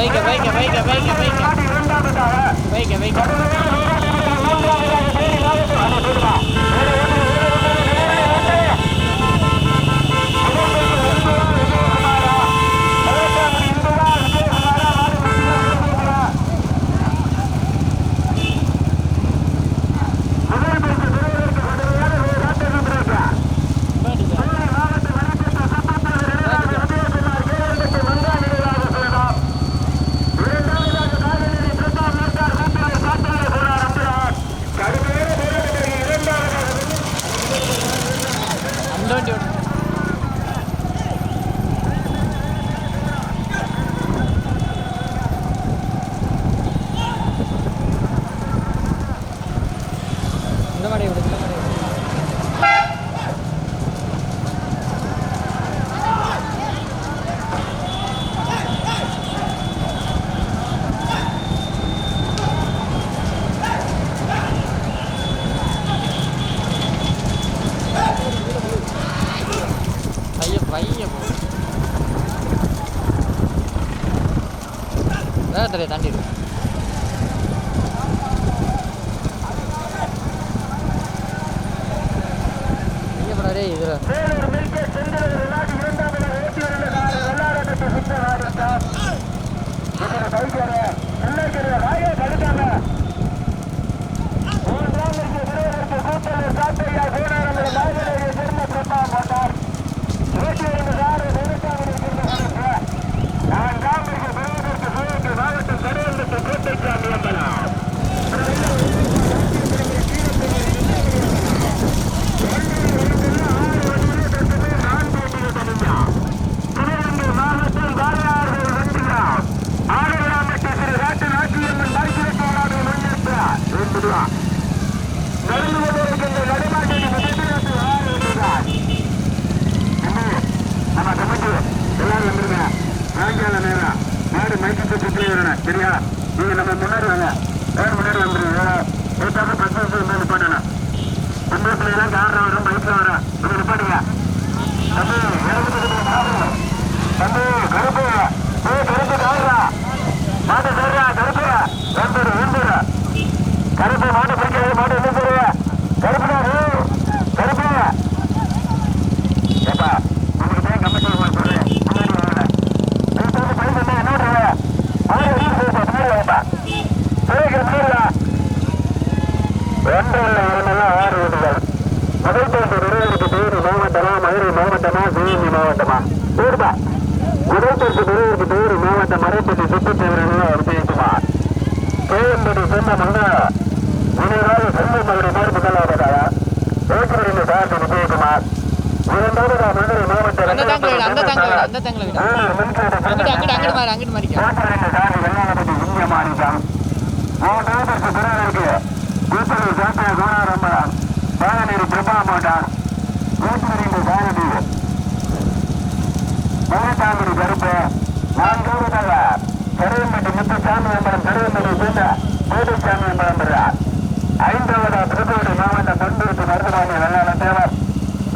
வைக்க வைக்க வைக்க வைக்க வைக்க வைக்க வைக்க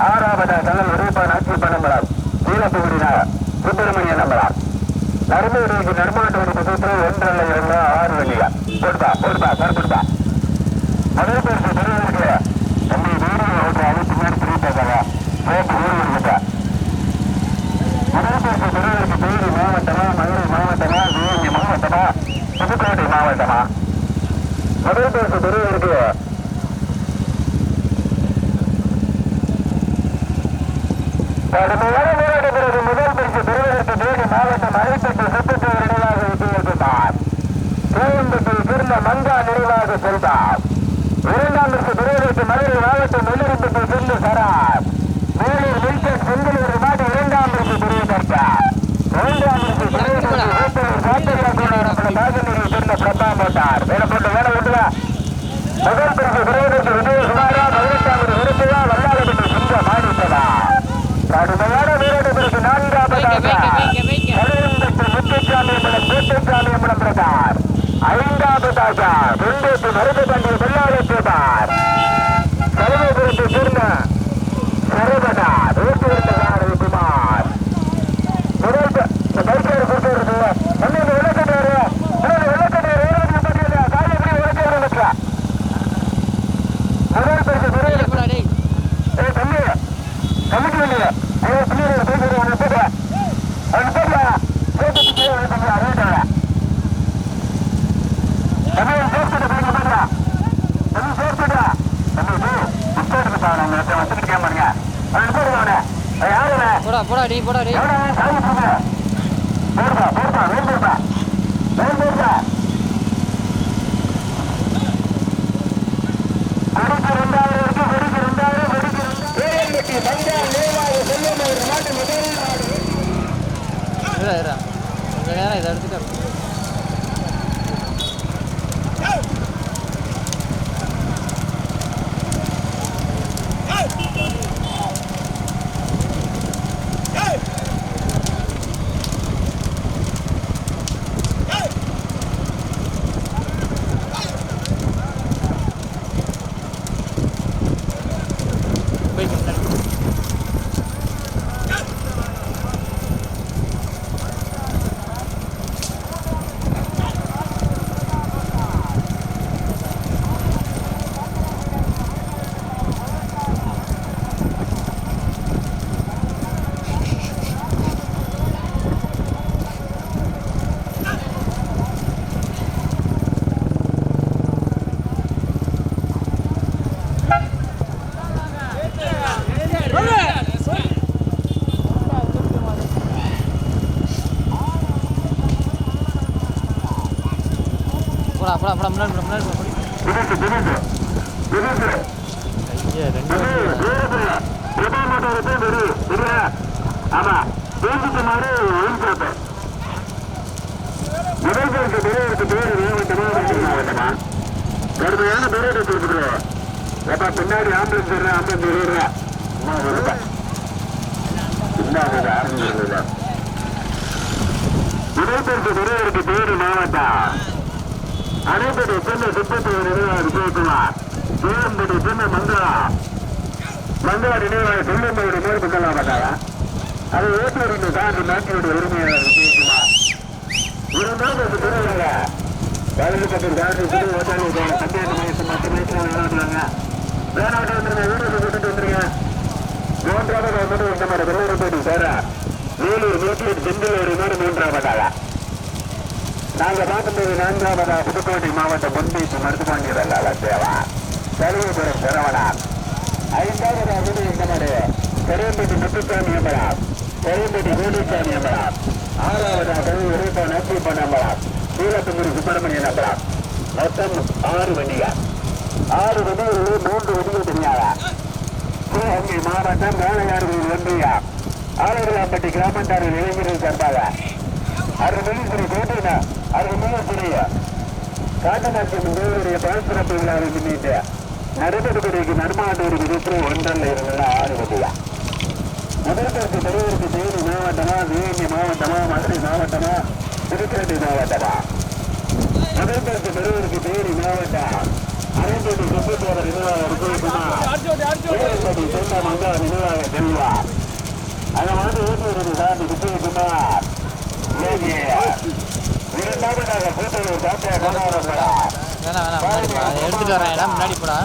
ஆறாவதா கல்லல் உரைப்பான் ஆட்சி பணம்பலம் நீலப்புகுடினார் சுப்பிரமணிய நம்பலாம் நர்மூருக்கு நர்மாட்டு ஒரு புத்தகத்தில் ஒன்றல்ல இரண்டு ஆறு வண்டியா போடுப்பா போடுப்பா சார் போடுப்பா முதல் பேருக்கு பெரியவருக்கு தம்பி வீடியோ ஓட்டு அழுத்து மாதிரி பிரிப்பாங்க போட்டு ஊர் இருக்கா முதல் பேருக்கு பெரியவருக்கு தேனி மாவட்டமா மதுரை மாவட்டமா சிவகங்கை மாவட்டமா புதுக்கோட்டை மாவட்டமா முதல் பேருக்கு பெரியவருக்கு கடுமையான போராட்ட பிறகு முதல் பரிசு பெறுவதற்கு தேனி மாவட்டம் அழைப்பட்டு சுற்றுச்சூழல் நினைவாக விட்டுவிட்டார் கோயம்புத்தூர் திருந்த மங்கா நினைவாக சென்றார் இரண்டாம் பரிசு பெறுவதற்கு மதுரை மாவட்டம் நெல்லிருப்பட்டு சென்று சரார் மேலூர் மில்கன் செங்கலூர் மாட்டு இரண்டாம் பரிசு பெறுவதற்கு மூன்றாம் பரிசு பெறுவதற்கு கோணாரப்பட பாகநீரை சேர்ந்த பிரபா மோட்டார் வேலை போட்டு வேலை விட்டுவா முதல் பிரிவு விரைவுக்கு விஜயகுமாரா பதினெட்டாவது விருப்பையா வல்லாளப்பட்டி சுந்த மாணிக்கவா கடுமையான வீரர்களுக்கு நான்காவதாக வைக்க, வைக்க, வைக்க. கலியம்பட்டு முத்துச்சாமி மலம் கோட்டைச்சாமி மலம் பிரதார். ஐந்தாவதாக வெண்டேட்டு மருது பண்டிகை வெள்ளாளத்தேவார் சர்வபுரத்தை சேர்ந்த சரவணா இருந்த குமார் முதல் இந்த பைக்கர் கொடுத்து வந்து இந்த விளக்கட்டாரு இந்த விளக்கட்டாரு ஏறது பட்டியல காலை எப்படி விளக்க இருக்கா முதல் பரிசு டேய், விரைவில் எப்படா டேய் ஏய் தம்பி கமிட்டி வண்டியில ஏய் பிள்ளைங்க பேசுறது அவனை போட அவன் போடா சேர்த்து கீழே விழுந்து அறிவிட்டாங்க தம்பி அவன் சேர்த்துட்டு பிள்ளைங்க போடுறா தம்பி சேர்த்துட்டா தம்பி நீ புத்தகத்துக்கு தான் நம்ம இடத்த வந்துட்டு கேட்பாருங்க அவன் போடுவா அவனை அவன் யாரு அவன்? போடா போடா. டேய் போடா டேய் எவனா அவன்? சாமி போடுங்க போடுப்பா போடுப்பா வேன் போடுப்பா வேன் போடுப்பா கொடுக்கு ரெண்டாயிரம் இருக்கு கொடுக்கு ரெண்டாயிரம் கொடுக்கு ரெண்டாயிரம் மஞ்சா நேவாக செல்லும் ஒரு நாட்டு முதல் நாடு இருடா இருடா கொஞ்ச நேரம் இதை எடுத்துட்டு போய் முன்னாடி போடா போடா போடா முன்னாடி போடா, முன்னாடி போடா, முன்னாடி தினசு தினசு தினசு ஐயா ரெண்டு ஆமா பேசிட்டு மாதிரி ஒழிஞ்சிருப்பேன் முதல் பேருக்கு பெரியவருக்கு பேரு மாவட்டமா மாவட்டமா கடுமையான பேரோட பின்னாடி ஆம்புலன்ஸ் வர்ற ஆம்புலன்ஸ் வருவா அம்மா வருவா இல்லாத பெரியவருக்கு பேரு மாவட்டம் அனைப்படி சென்னை சுப்பத்தி நினைவாக விஜயகுமார் சீரம்படி சென்னை மங்களா மங்களா நினைவாக செல்லும்போது மேல் மங்களா பண்ணாரா அதை ஏற்றறிந்து தாண்டி நாட்டினுடைய உரிமையாளர் விஜயகுமார். இருந்தாலும் அது பெரியவங்க வலது பக்கம் தாண்டி புது ஓட்டாளி சந்தேக மையத்தை மற்ற மையத்தில் விளையாடுவாங்க வேணாட்டு வந்துருங்க வீடு கூட்டிட்டு வந்துருங்க. மூன்றாவது வந்துட்டு இந்த மாதிரி வெள்ளூர் போயிட்டு சேர. வேலூர் நூற்றி செந்தில் மாதிரி மூன்றாவதாக நாங்கள் பார்க்கும்போது நான்காவதா புதுக்கோட்டை மாவட்டம் பொன்பீச்சு மருத்துவமனை வெள்ளாள தேவா கருவேபுரம் சரவணன் ஐந்தாவதா வீடு இந்த பெரியம்பட்டி முத்துசாமி அம்பலம் பெரியம்பட்டி வேலுசாமி அம்பலம் ஆறாவதா கருவி உரைப்பா நச்சிப்பன் அம்பலம் சீலத்துமுடி சுப்பிரமணியன் அம்பலம் மொத்தம் ஆறு வண்டிகள். ஆறு வண்டிகளில் மூன்று வண்டிகள் தெரியாதா? சிவகங்கை மாவட்டம் மேலையாறுகளில் ஒன்றியா ஆலூர்லாம்பட்டி கிராமத்தாரில் இளைஞர்கள் சார்பாக அருள்மிகு கோட்டையின அருள்மிகு காட்டநாட்டியம் தேவருடைய பரஸ்பரப்பு விழாவை முன்னிட்டு நடைபெறுவதற்கு நடுமாட்டூருக்கு சுற்று ஒன்றல்ல இருந்துள்ள ஆறு வண்டியா முதற்கருக்கு பெரியவருக்கு தேனி மாவட்டமா சிவகங்கை மாவட்டமா மதுரை மாவட்டமா திருச்சிராப்பள்ளி மாவட்டமா முதற்கருக்கு பெரியவருக்கு தேனி மாவட்டம் அரைக்கோடி சுற்றுச்சூழல் நிர்வாக விஜயகுமார் சொந்த மங்கா நிர்வாக செல்வா அதை வந்து ஊட்டுவது சாமி இரண்டாவதாக கூட்டணி டாக்டர் கனகரப்படா எடுத்துட்டு வரேன் இடம் முன்னாடி போடா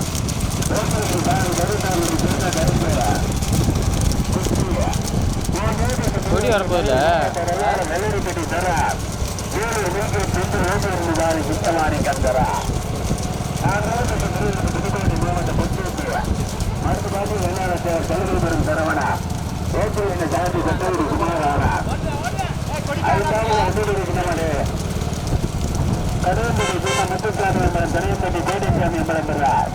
கொடி வரப்போதில்ல வெள்ளரிப்பட்டி தர ஏழு மீட்டர் சென்று ஓட்டிருந்து வாரி சுத்தமானி கந்தரா மாவட்ட பொறுப்பு மருந்து பாட்டி வெள்ளாளத்தை சலுகை பெறும் சரவணா ஓட்டு என்ன சாந்தி சட்டோடு குமாரானா அதுக்காக அனுமதி கருவம்பட்டி சீமா முத்துசாமி என்பதன் தனியம்பட்டி தேடிசாமி என்பதன் பெறார்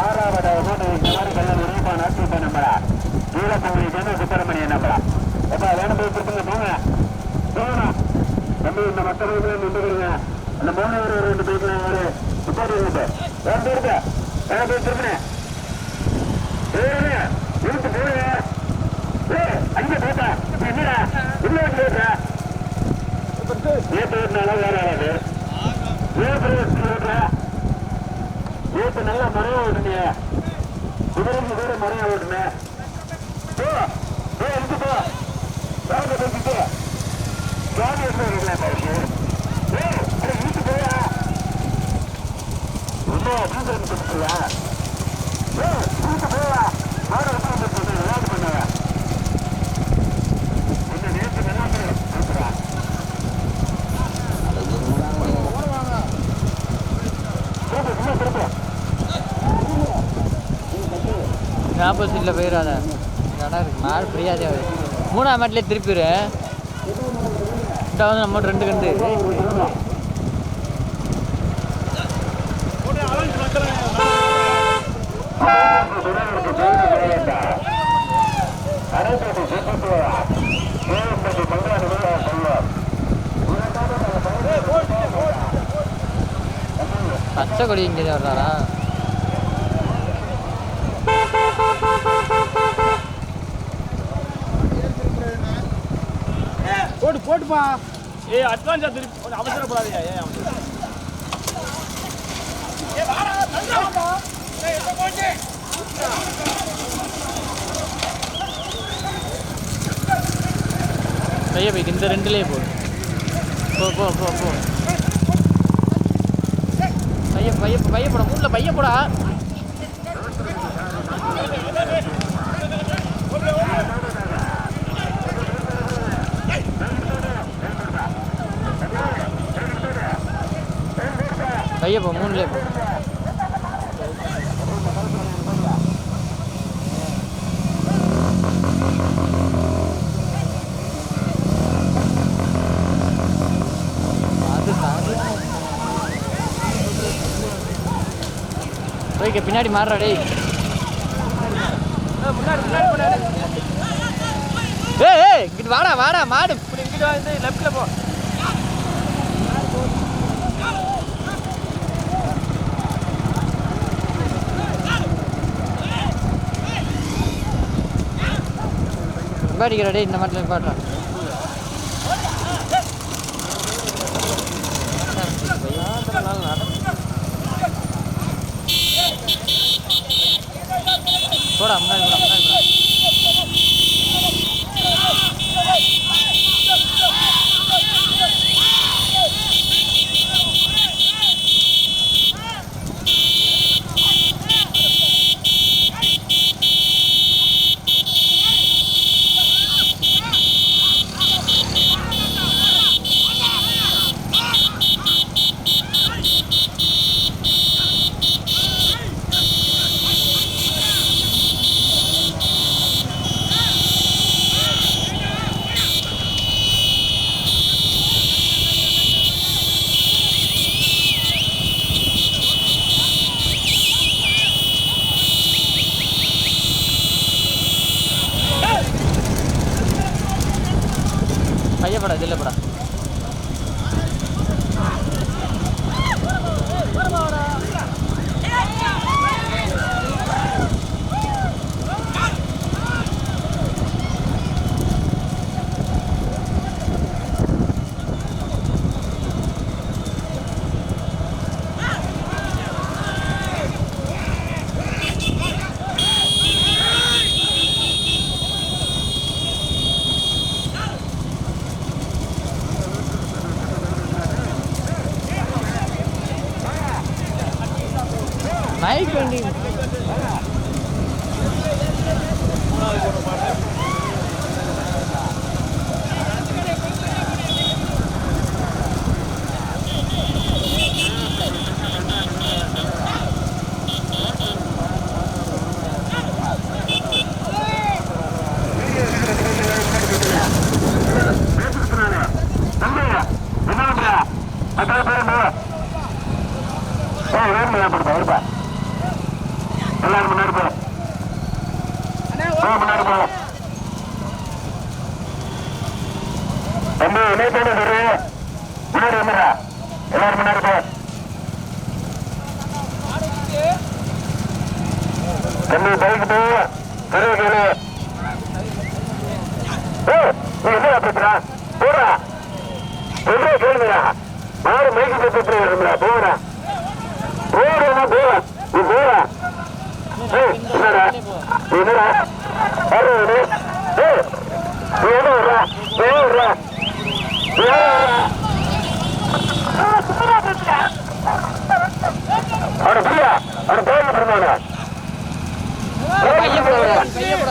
ஆறாவது மூன்று இந்த மாதிரி கல்லூரி உரிப்பா நாட்டிப்பா நம்பரார் கீழப்பகுதி சுப்பிரமணியன் எப்பா வேணும் போய் கொடுத்துங்க போங்க போகணும் தம்பி இந்த மற்ற நின்றுக்கிறீங்க அந்த மூணு ஒரு ரெண்டு பேருக்கு ஒரு முப்பது வந்து இருக்க நான் போய் திரும்பினேன் இழுத்து போட்டா என்னடா? ஏத்து நல்லா வேற ஆகாது ஏத்து ஓட்டுறா ஏத்து நல்லா மறைய ஓட்டுனிய குதிரைக்கு கூட மறைய ஓட்டுன போ போ இழுத்து போ வேலை போய்கிட்டு சுவாமி எப்படி இருக்கலாம் பாருங்க ஏய் அட இழுத்து போயா இன்னும் போயா மாடு எப்படி வந்து போட்டு விளையாட்டு பண்ணாங்க இன்னும் நேற்று நல்லா கொடுத்துறா திருப்பு சும்மா திருப்பு ஆப்போசிட்டில் போயிடாத இடம் இருக்கு. மாறு ஃப்ரீயாதே அவர். மூணாம் மாட்டிலே திருப்பிடு வந்து நம்ம ரெண்டு கண்டு. பச்சை கொடி இங்கே வர்றாரா போட்டுப்பா. ஏய் அட்வான்ஸா திருப்பி கொஞ்சம் அவசரம் பைய போய் இந்த ரெண்டுலேயே போ. போ போ போ போ. பைய பைய பைய போட மூணில் பைய போடா. பைய போ மூணுலேயே போ அது சாரி போய்க்க பின்னாடி மாறுறா டேய் முன்னாடி முன்னாடி முன்னாடி ஏய் ஏய் இங்கிட்டு வாடா வாடா மாடு இப்படி இங்கிட்டு வந்து லெஃப்ட்ல போ பாடிக்கிறா இந்த மாட்டில் பாடுறா போடா முன்னாடி बाइक ट्वेंटी நீ என்ன பேசுறா போடா சொல்ற கேளுங்கடா மாடு மைக்கு பேசிட்டு வரும்டா போடா போடா போடா நீ போடா என்னடா என்னடா இது? ஏய் நீ என்ன வர்றா நீ வர்றா நீ வர்றா அவனை பிரியா அவனை போய் பிடிமாடா கையை போட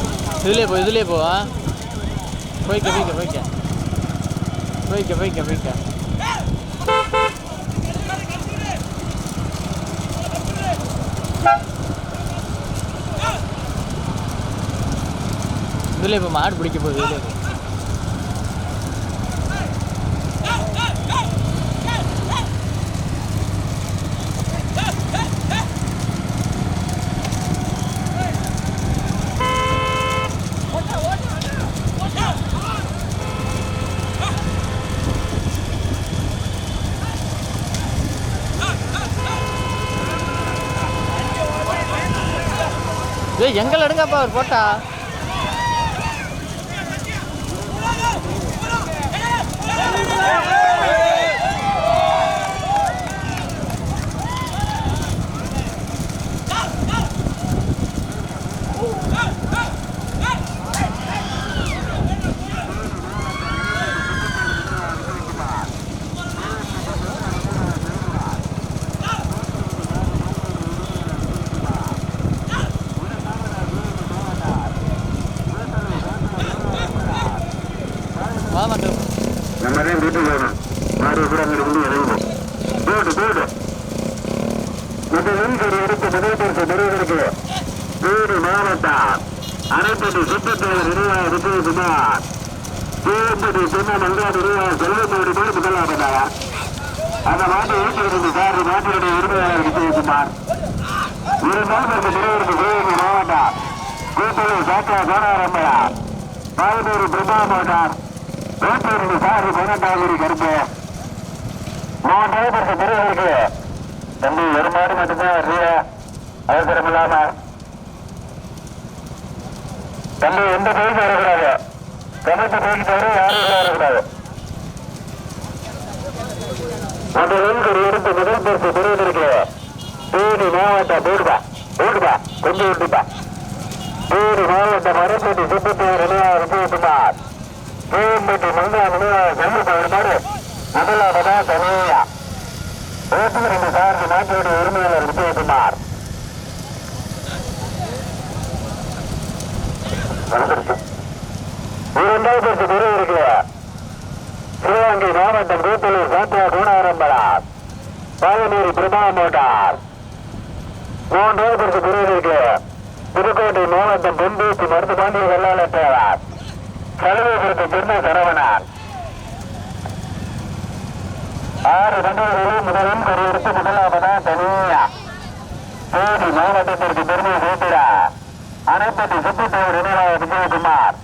இதுலேயே போ இதுலேயே போ போய்க்க போய்க்க போய்க்க. போய்க்க போய்க்க போய்க்க. இதுலேயே இப்போ மாடு பிடிக்க போகுது இதுலேயே எங்களை எடுங்கப்பா அவர் போட்டா வா மாட்டோம் நம்ம தான் வீட்டுக்கு போகணும் மாடு கூட அங்கே இருந்து இறங்கணும் போடு போடு மற்ற வெண்கறி எடுத்து முதல் பரிசு பெறுவதற்கு வீடு மாவட்டம் அரைப்பட்டி சுற்றுச்சூழல் நிர்வாக விஜயகுமார் தூயம்பட்டி சின்ன மங்காடு நிர்வாக செல்வமோடு போய் முதலாவதாக அந்த மாட்டை ஏற்றிருந்த சார் மாட்டினுடைய உரிமையாளர் விஜயகுமார் ஒரு நாள் பரிசு பெறுவதற்கு மாவட்டம் கூட்டூர் சாக்கா கோணாரம்பையா பாலத்தூர் பிரபா மோட்டார் நூற்றி சாரி பதினெட்டாவது கருப்பு மூன்று பரிசு பெறுவதற்கு தம்பி ஒரு மாடு மட்டும்தான் வர்றீங்க அவசரம் இல்லாம தம்பி எந்த கோயிலுக்கு வரக்கூடாது கமிட்டி கோயிலுக்கு தவிர யாரும் வரக்கூடாது அந்த வெண்கறி எடுத்து முதல் பரிசு பெறுவதற்கு தேனி மாவட்டம் போடுப்பா கொஞ்சம் விட்டுப்பா தேனி மாவட்டம் மரப்பட்டி சுத்தத்தூர் நிலையாக விஜயகுமார் தேவம்பட்டி மங்கா நிலையாக சமூக மாடு முதலாவதா தனியா. நூற்றி ரெண்டு சார்பு நாட்டினுடைய உரிமையாளர் விஜயகுமார். வந்துருச்சு. இரண்டாவது பரிசு இருக்கு சிவகங்கை மாவட்டம் கூத்தலூர் சாத்தியா குணாரம்பலா. பாலநீர் பிரபா மோட்டார் மூன்றாவது பரிசு பெறுவதற்கு புதுக்கோட்டை மாவட்டம் மருந்து பாண்டிய வெள்ளாளர் தேவார். சலுகைகளுக்கு பின்ன சரவணார் ஆறு வண்டிகளில் முதலும் ஒரு முதலாவதா தனியா. தேனி மாவட்டத்திற்கு பெருமை சேர்த்திடா. அனைத்து சுற்றுச்சூழல் நினைவாக விஜயகுமார்.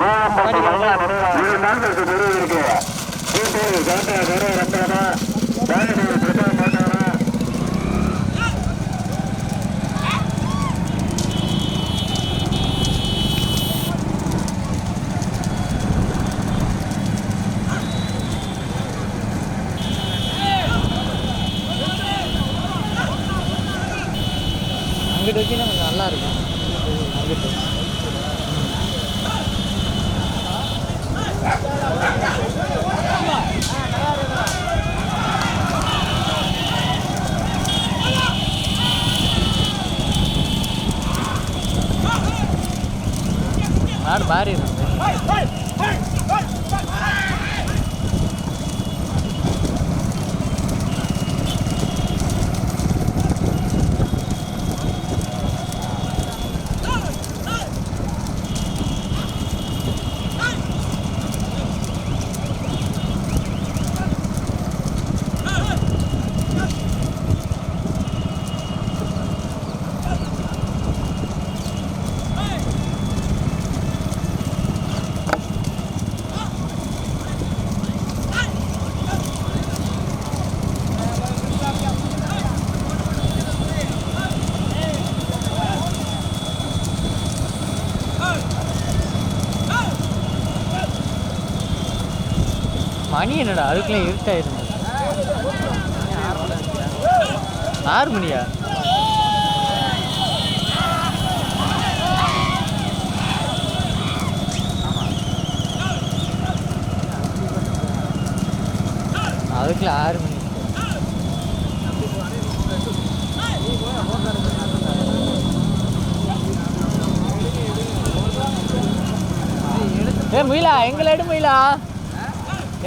கேஎம்பட்டி மங்கா நினைவாக ஏழு நாட்களுக்கு பெறுவதற்கு காட்டா சாட்டா கரை ரம்பரமா பாலநீர் பிரபா மோட்டாரா அங்கிட்டு கொஞ்சம் நல்லா இருக்கும். அங்கிட்டு மாடு மணி என்னடா? அதுக்குள்ளே இருட்டாயிருந்தது ஆறு மணியா? அதுக்குள்ள ஆறு மணி. ஏ முயிலா எங்களை எடு முயிலா.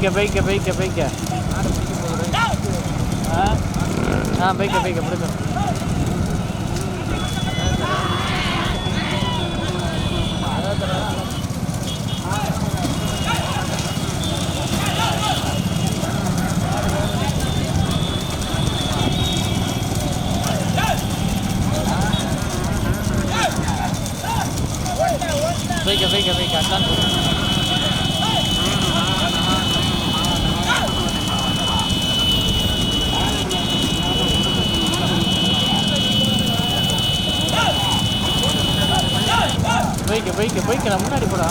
பைக்க பைக்க பைக்க பைக்க ஆ? பைக்க போய்க்க போய்க்க பிடிக்கும் போய்க்க போய்க்க போய்க்க அதான் போய்க்க போய்க்க போய்க்க முன்னாடி போடா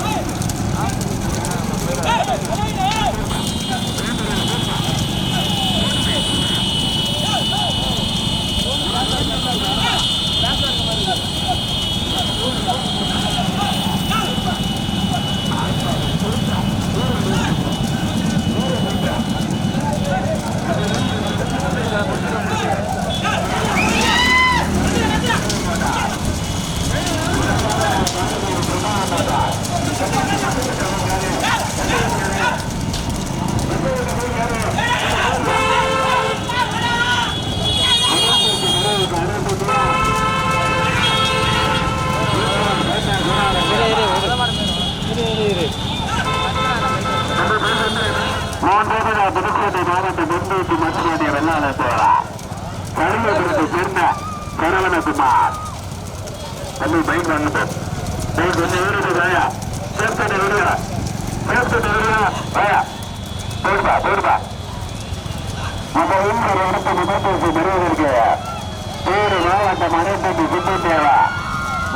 புதுக்கோட்டை மாவட்டம் முன்னூற்றி மத்திய வெள்ளாளர் போரா கருமபுரத்தை சேர்ந்த சரவணகுமார் தம்பி பைக் வாங்குது இந்த இடத்து முன்னூற்றி பெறுவதற்கு பேரு மாவட்டம் அனைத்து சுற்றுத்தேவா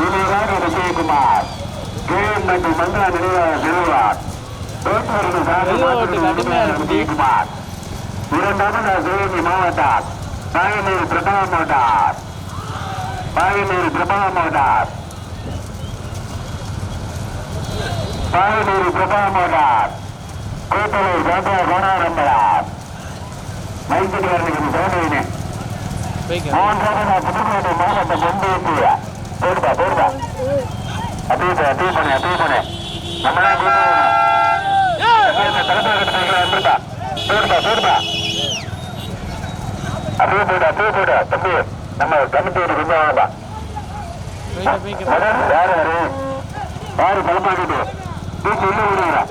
இனிதாக விஜயகுமார் மற்றும் மந்திரா நினைவாக செல்வார் வெள்ளோட்டுக்கு விஜயகுமார் இரண்டாவது சிவகங்கை மாவட்டம் Payanur Prabha motor Payanur Prabha motor Payanur Prabha motor கோட்டலூர் கோட்டா கோணாரம்பலார் மைத்திரியாருக்கு சோதனை மூன்றாவது புதுக்கோட்டை மாவட்டம் ஒன்றியத்திய போடுப்பா போடுப்பா அப்படியே போ, அப்படியே பண்ணு அப்படியே பண்ணு நம்மளாம் வந்துருப்பா. போடுப்பா போடுப்பா அப்படியே போடு அப்படியே போடு தம்பி நம்ம கமிட்டியோட கொஞ்சம் வாங்கப்பா. யாரு? யாரு யாரு பலப்பாக்கிட்டு தூக்கி உள்ள விடுறா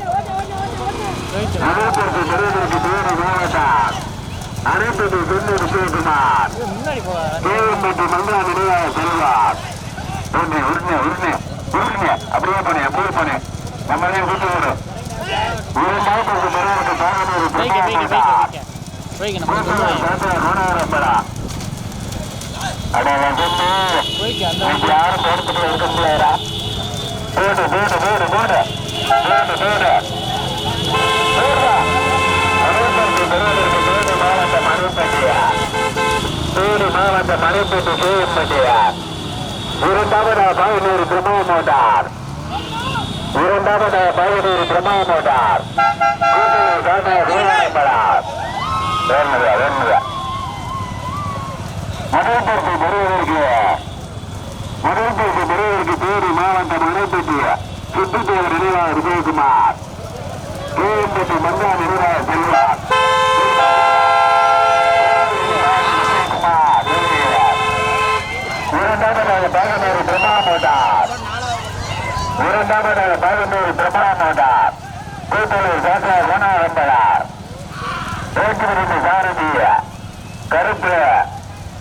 போய்க்க. முதல்வருக்கு பெரியவருக்கு பேரு மாவட்டம் அனைத்து முன்னாடி போடா தேவம்பட்டி மங்கா நினைவாக செல்வார். உருணை உருணை உருணை உருணை அப்படியே பண்ணு அப்படியே பண்ணு நம்மளையும் கூட்டு வரும் இரண்டாயிரத்துக்கு பிறகு பாகனூர் சொல்லுவோம். போய்க்க அந்த யாரும் தோட்டத்துக்குள்ள இருக்க முடியாதா? போடு போடு போடு போடு. போடு போடு. அறுபத்தஞ்சியா மாவட்ட மாவட்டம் அறுபத்தஞ்சு பட்டியார் இரண்டாவது பதினூறு பிரமா மோட்டார் இரண்டாவது பதினூறு பிரமா மோட்டார் கூட்டூர் காட்டா சூரியம்படார் வேணுதா வேணுதா முதல் பரிசு பெறுவதற்கு நினைவாக விஜயகுமார் கேஎம்பட்டி மங்கா நினைவாக செல்வார். இரண்டாவதாக பாகனூர் பிரமா மோட்டார் இரண்டாவதாக பாகனூர் பிரமா மோட்டார் கூட்டலூர் சாத்தா குணாரம்பரார் ஏற்றுமதி சாரதிய கருப்பு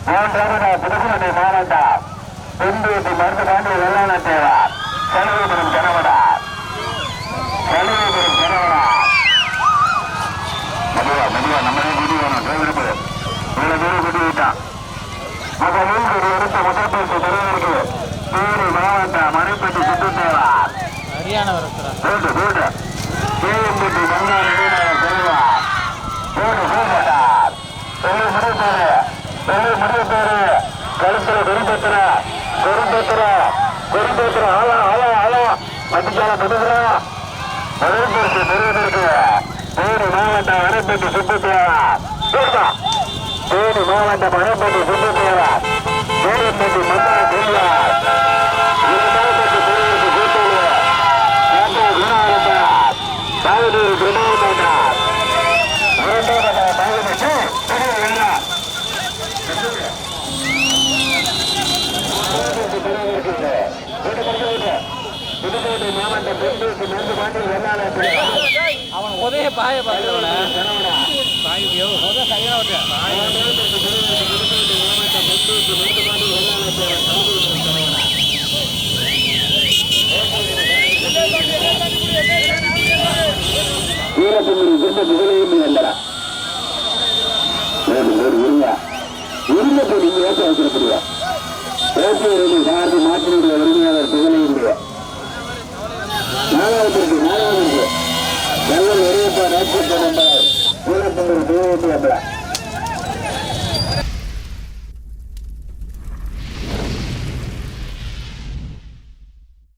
மூன்றாவதாக புதுக்கோட்டை மாவட்டம் மருந்து மருத்துவ வெள்ளான தேவார் சலுகைபுரம் கணவனார் சலுகைபுரம் கணவனார் மெதுவா மெதுவா நம்மளே குடி வேணும் டிரைவர் இவ்வளவு தூரம் குடி விட்டான் முதலில் ஒரு எடுத்த முதல் பரிசு பெறுவதற்கு தேனி மாவட்டம் மணிப்பட்டி சுற்றுத்தேவார் சரியான வரத்துறா போட்டு போட்டு கேஎம்பட்டி மங்கா நெடுநாள் செல்வார் போட்டு போட்டார் சொல்லி முடித்தது சொல்லி முடித்தது கழுத்துல குருபத்திர குருபத்திர குருபத்திர ஆளா ஆளா ஆளா மத்திச்சால படுகிறா முதல் பரிசு பெறுவதற்கு தேனி மாவட்டம் மணிப்பட்டி சுற்றுத்தேவார் போட்டா தேனி மாவட்டம் மணிப்பட்டி சுற்றுத்தேவார் கேஎம்பட்டி மங்கா செல்வார் இரண்டாவது பெறுவதற்கு கூட்டுள்ளார் பாகனூர் பிரமாண்டார் இரண்டாவது பாகனூர் புதுக்கோட்டை மாவட்டம் பெருந்தூருக்கு நந்து பாண்டி வெள்ளாள அவன் உதய பாய பார்த்துருவன பாயுதியோ உதய சரியான வீரப்பகுதி சிறந்த புகழையும் வந்தடா ஒரு ஒரு உருங்க உருங்க ஏற்ற மாற்றினுடைய உரிமையாளர் புகழையும் நாலாவதற்கு நாலாவதற்கு ஒரே ராஜ்யத்தை நம்பர் வீரப்பகுதி தேவையை